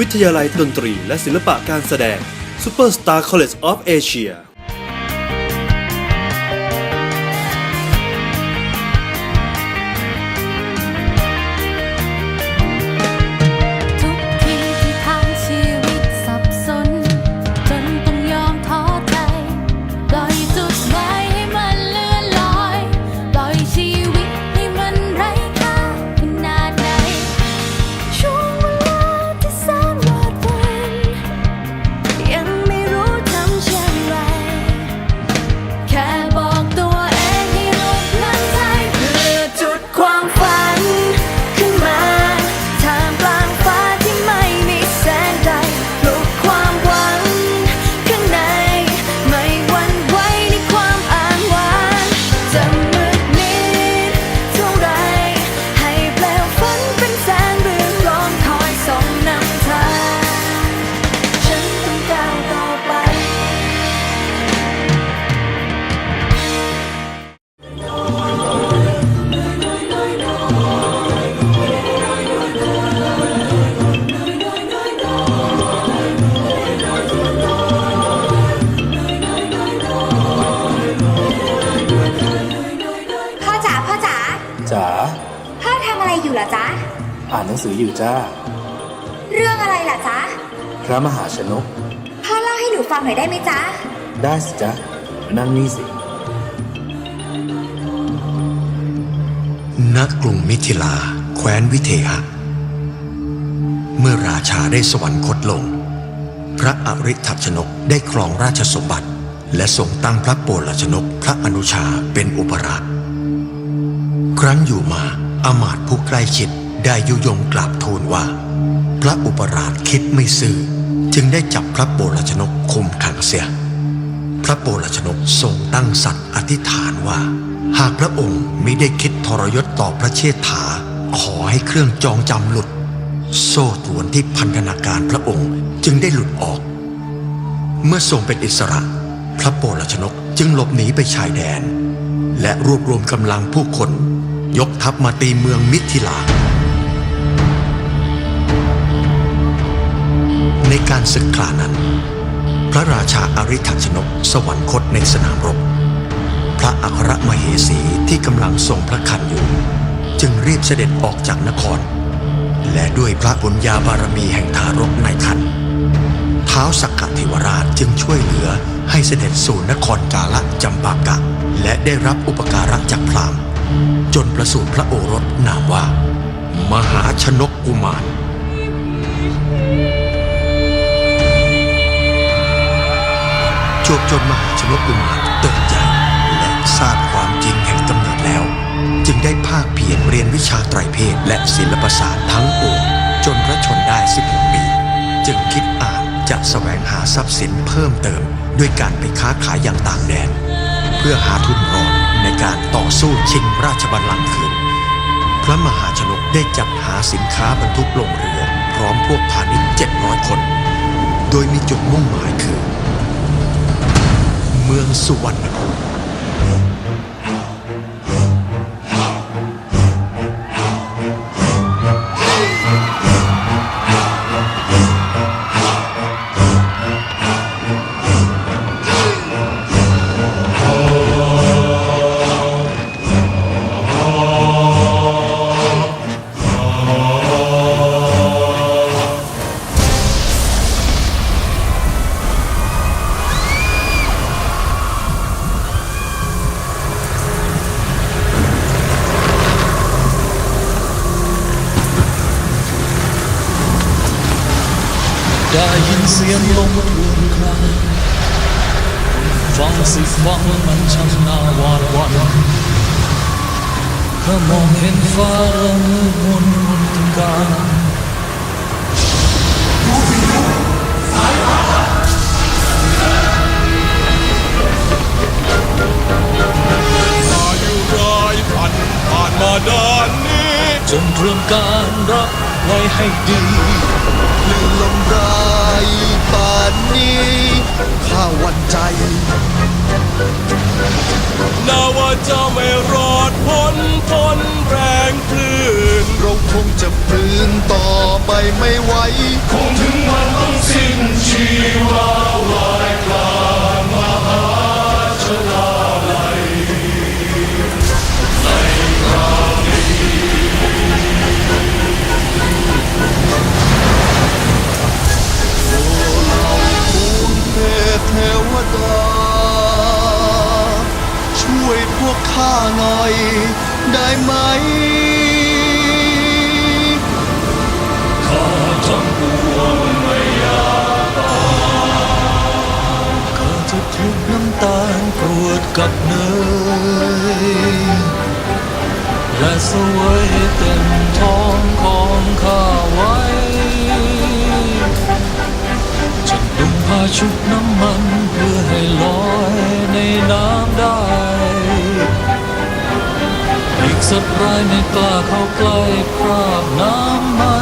วิทยาลัยดนตรีและศิลปะการแสดง Superstar College of Asia อ่านหนังสืออยู่จ้า เรื่องอะไรล่ะจ๊ะ พระมหาชนก พ่อเล่าให้หนูฟังหน่อยได้ไหมจ๊ะ ได้สิจ๊ะ นั่งนี่สิ ณ กรุงมิถิลา แคว้นวิเทหะ เมื่อราชาได้สวรรคตลง พระอริทัชนกได้ครองราชสมบัติ และทรงตั้งพระโปลชนกพระอนุชาเป็นอุปราชครั้งอยู่มาอามาตย์ผู้ใกล้ชิด ได้ยุยงกราบทูลว่า พระอุปราชคิดไม่ซื่อจึงได้จับพระโปลชนกคุมขังเสีย พระโปลชนกทรงตั้งสัตย์อธิษฐานว่า หากพระองค์มิได้คิดทรยศต่อพระเชษฐา ขอให้เครื่องจองจำหลุด โซ่ตรวนที่พันธนาการพระองค์จึงได้หลุดออก เมื่อทรงเป็นอิสระ พระโปลชนกจึงหลบหนีไปชายแดน และรวบรวมกำลังผู้คน ยกทัพมาตีเมืองมิถิลา ในการศึกครานั้น พระราชาอาริทัชนกสวรรคตในสนามรบ พระอัครมเหสีที่กำลังทรงพระคันอยู่ จึงรีบเสด็จออกจากนคร และด้วยพระบุญญาบารมีแห่งทารกในคันเท้าสักกะเทวราชจึงช่วยเหลือให้เสด็จสู่นครกาละจำปากะ และได้รับอุปการะจากพราหมณ์ จนประสูติพระโอรสนามว่า มหาชนกกุมาร วบจนมหาชนกกุมารเติบใหญ่และทราบความจริงแห่งกำเนิดแล้ว จึงได้ภาคเพียรเรียนวิชาไตรเพศและศิลปศาสตร์ทั้งปวงจนพระชนได้16ปีจึงคิดอ่านจะแสวงหาทรัพย์สินเพิ่มเติม ด้วยการไปค้าขายอย่างต่างแดน เพื่อหาทุนรอนในการต่อสู้ชิงราชบัลลังก์คืนพระมหาชนกได้จัดหาสินค้าบรรทุกลงเรือ พร้อมพวกพาณิชย์700 คน โดยมีจุดมุ่งหมายคือ มืองสุวรรณภูมิ เสียงลมครวญครางฟังสิฟังมันช่างน่าหวาดหวั่นถ้ามองเห็นฟ้าละมือมนมนการอายร้อยพันผ่านมาด้านนี้จงเตรียมการรับไว้ให้ดี ลื่นลมร้ายป่านนี้ข้าหวันใจ นาว่าจะไม่รอดพ้นพ้นแรงคลื่น เราคงจะฝืนต่อไปไม่ไหว คงถึงวันต้องสิ้นชีวา วกข้าหน่อยได้ไหม ข้าทั้งปวงไม่อยากตายข้าจะทุบน้ำตาลกรวดกับเนย และสวยเต็มท้องของข้าไว้จะนุ่งผ้าชุบน้ำ สัตว์ร้ายไม่กล้าเข้าใกล้คราบน้ำมันนั่น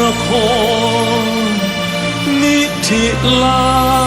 นครนิธิลา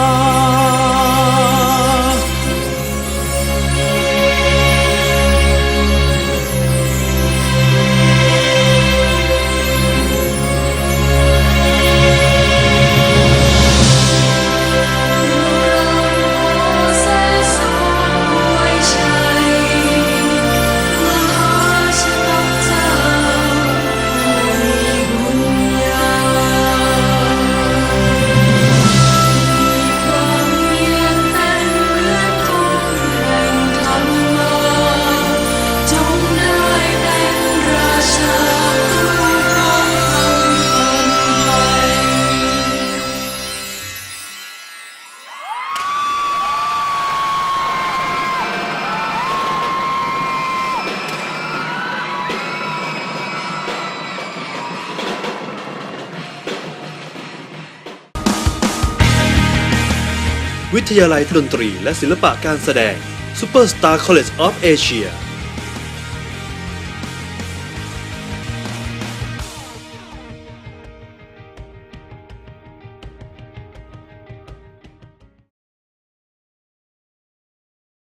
วิทยาลัยดนตรีและศิลปะการแสดง Superstar College of Asia